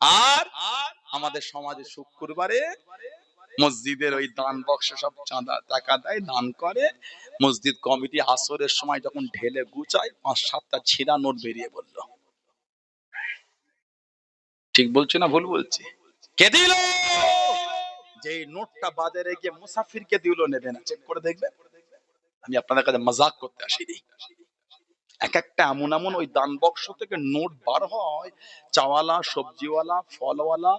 আর আমাদের সমাজে শুক্রবারে মসজিদের ওই দান বক্স সব চাঁদা টাকা দেয়, দান করে। মসজিদ কমিটি আসরের সময় যখন ঢেলে গুচায়, পাঁচ সাতটা ছিঁড়া নোট বেরিয়ে বলল ঠিক বলছি না ভুল বলছি? কে দিল? যে নোটটা বাজারে গিয়ে মুসাফিরকে দিল, নেবে না। চেক করে দেখবে। আমি আপনাদের কাছে মজাক করতে আসিনি। এক একটা এমন এমন ওই দান বক্স থেকে নোট বার হয়, চাওয়ালা, সবজিওয়ালা, ফলওয়ালা,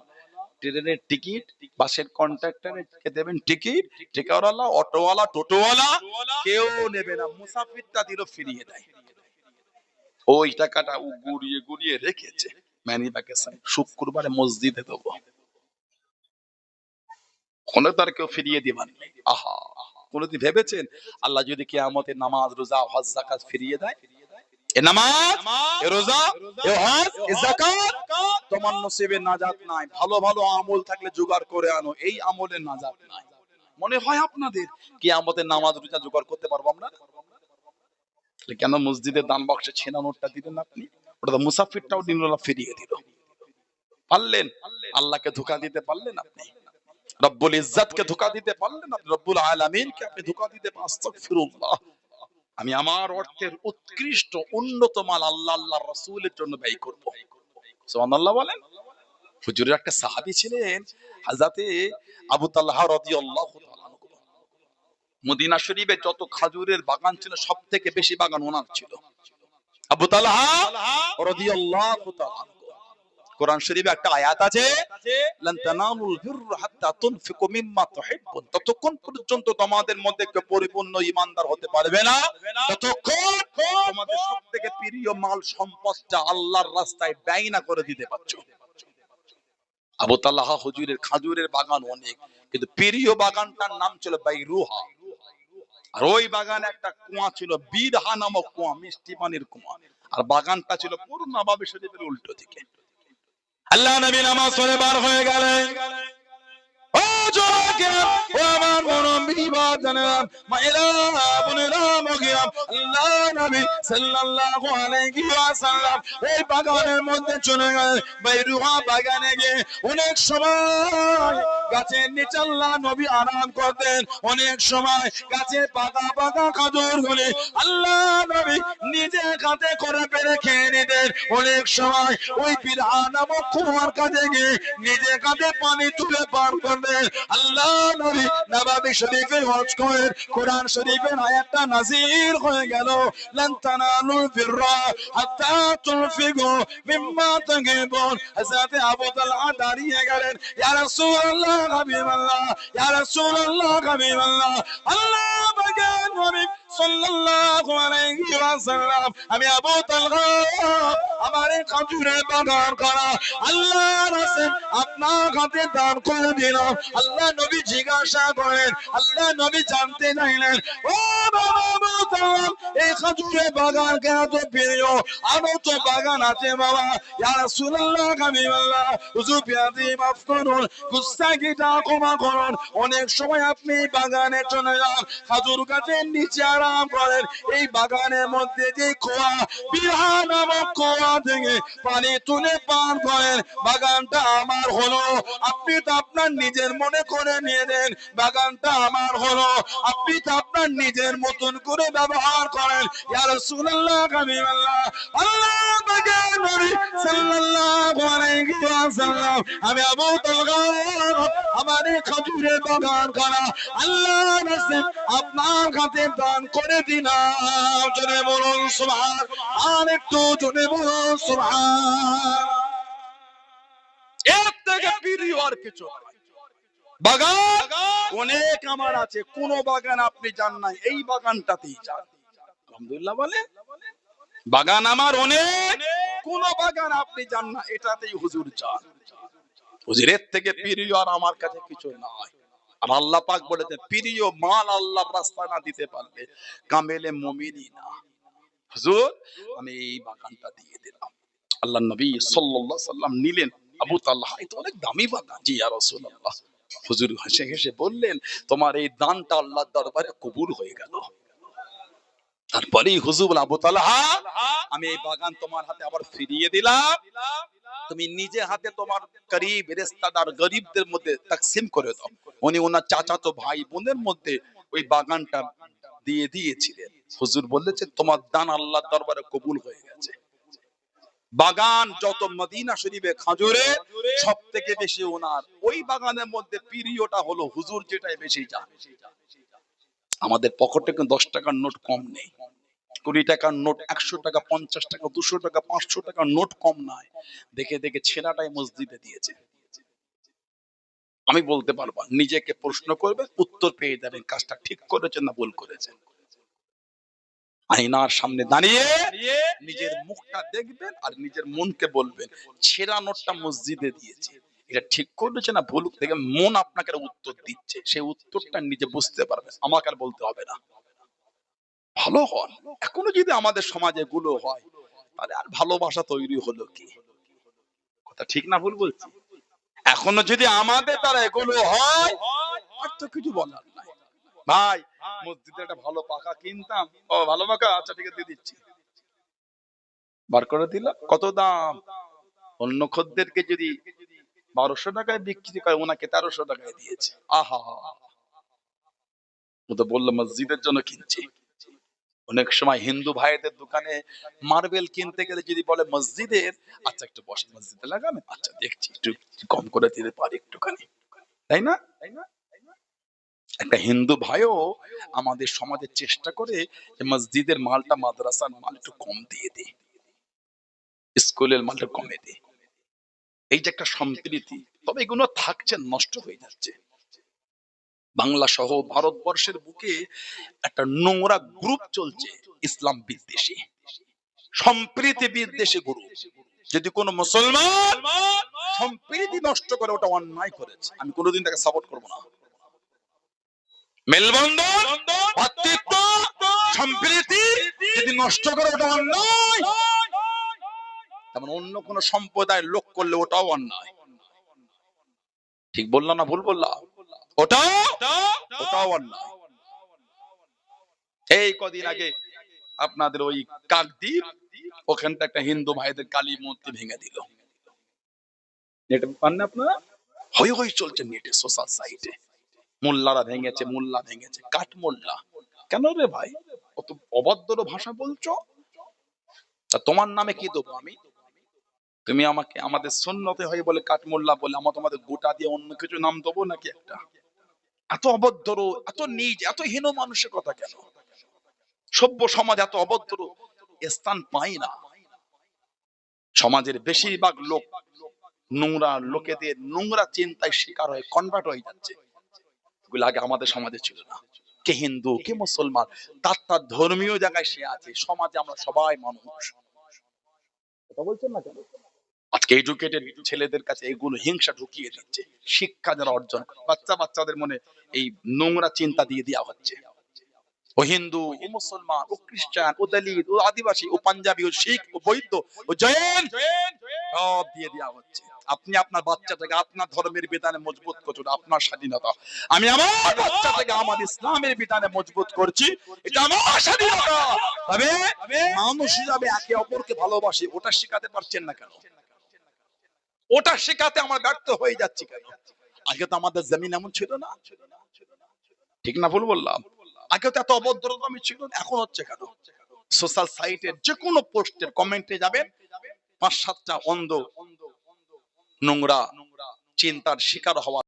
ট্রেনের টিকিট, বাসের কন্ট্রাক্টরে দেবেন টিকিট, টিকাওয়ালা, অটোওয়ালা, টোটোওয়ালা, কেউ নেবে না, মুসাফিরটা দিল ফিরিয়ে দেয়। ওই টাকাটা ও গুড়িয়ে গুড়িয়ে রেখেছে ম্যানি ব্যাগে শুক্রবারে মসজিদে দেবো। কোনো তার কেউ ফিরিয়ে দিবার নেই আহা, কোনদিন ভেবেছেন, আল্লাহ যদি কেয়ামতে নামাজ, রোজা, হজ জাকাত ফিরিয়ে দেয়? এ নামাজ এ রোজা এ হজ এ যাকাত। তোমার নসিবে নাজাত নাই। ভালো ভালো আমল থাকলে জোগাড় করে আনো। এই আমলের নাজাত নাই। মনে হয় আপনাদের কিয়ামতে নামাজ রোজা জোগাড় করতে পারব আমরা? কেন মসজিদের দান বক্সে ছেনা নোটটা দিলেন আপনি? ওটা তো মুসাফিরটাও দিনলা ফিরিয়ে দিল। পারলেন? আল্লাহকে ধোকা দিতে পারলেন আপনি? রব্বুল ইজ্জাতকে ধোকা দিতে পারলেন আপনি? রব্বুল আলামিনকে আপনি ধোকা দিতে আস্তাগফিরুল্লাহ। আমি আমার অর্থের উৎকৃষ্ট, উন্নত মাল আল্লাহ আল্লাহ রাসূলের জন্য ব্যয় করব সুবহানাল্লাহ বলেন হুজুরের একটা সাহাবী ছিলেন, হযরতে আবু রাদিয়াল্লাহু তাআলা আনহু। মদিনা শরীফে যত খাজুরের বাগান ছিল সব থেকে বেশি বাগান ওনার ছিল আবু রাদিয়াল্লাহু তাআলা আনহু। কোরআন শরীফে একটা আয়াত আছে ততক্ষণ পর্যন্ত তোমাদের মধ্যে পরিপূর্ণ ঈমানদার হতে পারবে না। ততক্ষণ তোমাদের প্রিয় মাল সম্পদটা আল্লাহর রাস্তায় ব্যয় না করে দিতে পারছ। আবু তাল্লাহা হুজুরের খাজুরের বাগান অনেক কিন্তু প্রিয় বাগানটার নাম ছিল বাইরুহা। আর ওই বাগানে একটা কুয়া ছিল বীরহা নামক কুয়া মিষ্টি পানির কুয়া। আর বাগানটা ছিল পুরো নবাবী শরীফের উল্টো দিকে। আল্লাহ নবী নামাজ পড়ে বার হয়ে গেলেন। ও যুবকেরা, ও আমার মুরব্বী এই বাগানের অনেক সময় গাছের নিচে নবী আরাম করতেন। অনেক সময় গাছে পাকা পাকা খাজুর গুলি আল্লাহ নবী নিজে হাতে করে পেরে খেয়ে নিতেন। অনেক সময় ওই বিরহা নামক কুয়ার কাছে গিয়ে নিজে কাঁধে পানি তুলে পার করবেন আল্লাহ নবী নবাবী শরীফে হজ করেন কোরআন শরীফের আয়াতটা নাজির হয়ে গেল। লান তানালুল হাত্তা তুনফিকু মিম্মা তাহিবুন হযরত আবু তালহা দাঁড়িয়ে গেলেন, ইয়া রাসূলুল্লাহ, হাবিবাল্লাহ, ইয়া রাসূলুল্লাহ, হাবিবাল্লাহ, আল্লাহ বাগান নবী সাল্লাল্লাহু আলাইহি ওয়াসাল্লাম। আমি আবু তালহা আমার খাজুরের বাগান করা। আল্লাহ রাসূল আপনার হাতে দান করে দিলাম। আল্লাহ নবী জিজ্ঞাসা করেন, আল্লাহ নবী জানতে চাইলেন, ও বাবা আবু এই খাজুরের বাগান কেন তো প্রিয়? আরও তো বাগান আছে বাবা। ইয়া রাসূলুল্লাহ হাবিবাল্লাহ হুজুর পিয়াদি, মাফ করুন, গুস্তাখিটা ক্ষমা করুন। অনেক সময় আপনি বাগানে চলে যান, খাজুর গাছের নিচে আরাম করেন। এই বাগানের মধ্যে যে খোয়া, বিহা নামক খোয়া থেকে পানি তুলে পান করেন। বাগানটা আমার হলো। আপনি তো আপনার নিজের মনে করে নিয়ে নেন। বাগানটা আমার হলো। আপনি তো আপনার নিজের মতন করে ব্যবহার করেন। ইয়ার সুনাল্লাহ হাবিবাল্লাহ। আল্লাহ বাগান নবী আমি আবু বাগান করা আল্লাহ আপনার কাছে দান করে দিলাম জোরে বলুন আর একটু জোরে বলুন এর থেকে প্রিয় কিছু বাগান অনেক আমার আছে কোন বাগান আপনি জান নাই এই বাগানটাতেই যান আলহামদুলিল্লাহ বলে বাগান আমার অনেক কোন বাগান আপনি জান না, এটাতেই হুজুর চান হুজুরের থেকে প্রিয় আর আমার কাছে কিছু নাই। আর আল্লাহ পাক বলেছেন, প্রিয় মাল আল্লাহর রাস্তায় না দিতে পারলে কামেলে মুমিনই না। হুজুর, আমি এই বাগানটা দিয়ে দিলাম। আল্লাহ নবী সাল্লাল্লাহু সাল্লাম নিলেন আবু তাল্লাহ এটা অনেক দামি বাগান। জি ইয়া রাসূলুল্লাহ। হুজুর হেসে হেসে বললেন, তোমার এই দানটা আল্লাহর দরবারে কবুল হয়ে গেল। তারপরেই হুজুর আবু তালহা, আমি এই বাগান তোমার হাতে আবার ফিরিয়ে দিলাম। তুমি নিজে হাতে তোমার গরিব রেস্তাদার গরিবদের মধ্যে তাকসিম করে দাও। উনি ওনার চাচাতো ভাই বোনের মধ্যে ওই বাগানটা দিয়ে দিয়েছিলেন। হুজুর বললেছে তোমার দান আল্লাহ দরবারে কবুল হয়ে গেছে। বাগান যত মদিনা শরীফে খাজুরে সব থেকে বেশি ওনার ওই বাগানের মধ্যে প্রিয়টা হলো হুজুর যেটাই বেশি যায় আমাদের পকেটে কিন্তু দশ টাকার নোট কম নেই। কুড়ি টাকার নোট একশো টাকা, পঞ্চাশ টাকা, দুশো টাকা, পাঁচশো টাকার নোট কম নয় দেখে দেখে ছেলেটাই মসজিদে দিয়েছে। আমি বলতে পারব নিজেকে প্রশ্ন করবে, উত্তর পেয়ে যাবেন কাজটা ঠিক করেছেন না ভুল করেছেন আয়নার সামনে দাঁড়িয়ে নিজের মুখটা দেখবেন আর নিজের মনকে বলবেন, ছেঁড়া নোটটা মসজিদে দিয়েছে। এটা ঠিক করেছে না ভুল দেখে মন আপনাকে উত্তর দিচ্ছে। সেই উত্তরটা নিজে বুঝতে পারবে। আমাকে আর বলতে হবে না। ভালো হন। এখনও যদি আমাদের সমাজে এগুলো হয়, তাহলে আর ভালোবাসা তৈরি হলো কি? কথা ঠিক না ভুল বলছি? এখনও যদি আমাদের দ্বারা এগুলো হয়, আর তো কিছু বলার নাই। ভাই মসজিদে একটা ভালো পাখা কিনতাম। ও, ভালো পাখা? আচ্ছা ঠিক আছে, দিয়ে দিচ্ছি। বার করে দিল কত দাম? অন্য খদ্দেরকে যদি বারোশো টাকায় বিক্রি করে ওনাকে তেরোশো টাকায় দিয়েছে। আহা। তো বলল, মসজিদের জন্য কিনছি। অনেক সময় হিন্দু ভাইদের দোকানে মার্বেল কিনতে গেলে যদি বলে মসজিদের আচ্ছা একটু বসে মসজিদে লাগাবে আচ্ছা দেখছি, একটু কম করে দিতে পারি একটুখানি। তাই না? একটা হিন্দু ভাইও আমাদের সমাজে চেষ্টা করে যে মসজিদের মালটা মাদ্রাসার মাল একটু কম দিয়ে দে। স্কুলের মালটা কমে দে। এই যে একটা সম্প্রীতি তবে এগুলো থাকছে, নষ্ট হয়ে যাচ্ছে। বাংলা সহ ভারতবর্ষের বুকে একটা নোংরা গ্রুপ চলছে, ইসলাম বিদ্বেষী। সম্প্রীতি বিদ্বেষী গ্রুপ যদি কোনো মুসলমান সম্প্রীতি নষ্ট করে, ওটা অন্যায় করেছে, আমি কোনোদিন তাকে সাপোর্ট করব না। মেলবন্ধন সম্প্রীতি যদি নষ্ট করে, ওটা অন্যায় তেমন অন্য কোন সম্প্রদায়ের লোক করলে ওটাও অন্যায়। ঠিক বললাম না ভুল বললাম? ওটা ওটাও অন্যায়। এই কদিন আগে আপনাদের ওই কাকদ্বীপ, ওখানটা একটা হিন্দু ভাইদের কালী মূর্তি ভেঙে দিল। তোমার নামে কি দেবো আমি? তুমি আমাকে, আমাদের সন্ন্যতে হয় বলে কাঠ মোল্লা বলে আমার তোমাদের গোটা দিয়ে অন্য কিছু নাম দেবো নাকি একটা? এত অভদ্র, এত নিজ এত হীন মানুষের কথা কেন? সভ্য সমাজ এত অভদ্র স্থান পাই না। সমাজের বেশিরভাগ লোক নোংরা, লোকেদের নোংরা চিন্তায় শিকার হয়ে কনভার্ট হয়ে যাচ্ছে। আগে আমাদের সমাজে ছিল না। কে হিন্দু, কে মুসলমান, তার তার ধর্মীয় জায়গায় সে আছে। সমাজে আমরা সবাই মানুষ। কথা বলছেন না কেন? আজকে এডুকেটেড ছেলেদের কাছে এগুলো হিংসা ঢুকিয়ে দিচ্ছে, শিক্ষা যারা অর্জন বাচ্চা বাচ্চাদের মনে এই নোংরা চিন্তা দিয়ে দেওয়া হচ্ছে। ও হিন্দু, ও মুসলমান, ও খ্রিস্টান, ও দলিত, ও আদিবাসী, ও পাঞ্জাবি, ও শিখ, ও বৈদ্য, ও জৈন সব দিয়ে দেওয়া হচ্ছে। আপনি আপনার বাচ্চাটাকে আপনার ধর্মের বিধানে মজবুত করছেন আপনার স্বাধীনতা। আমি আমার বাচ্চাটাকে আমার ইসলামের বিধানে মজবুত করছি, এটা আমার স্বাধীনতা। তবে মানুষ হিসাবে একে অপরকে ভালোবাসি, ওটা শেখাতে পারছেন না কেন? ওটা শেখাতে আমরা ব্যর্থ হয়ে যাচ্ছি কেন? আগে তো আমাদের জমিন এমন ছিল না। ঠিক না ভুল বললাম? আগে তো এত অভদ্রতামি ছিল এখন হচ্ছে কেন? সোশ্যাল সাইটের যে কোনো পোস্টের কমেন্টে যাবে পাঁচ সাতটা অন্ধ নোংরা চিন্তার শিকার হওয়া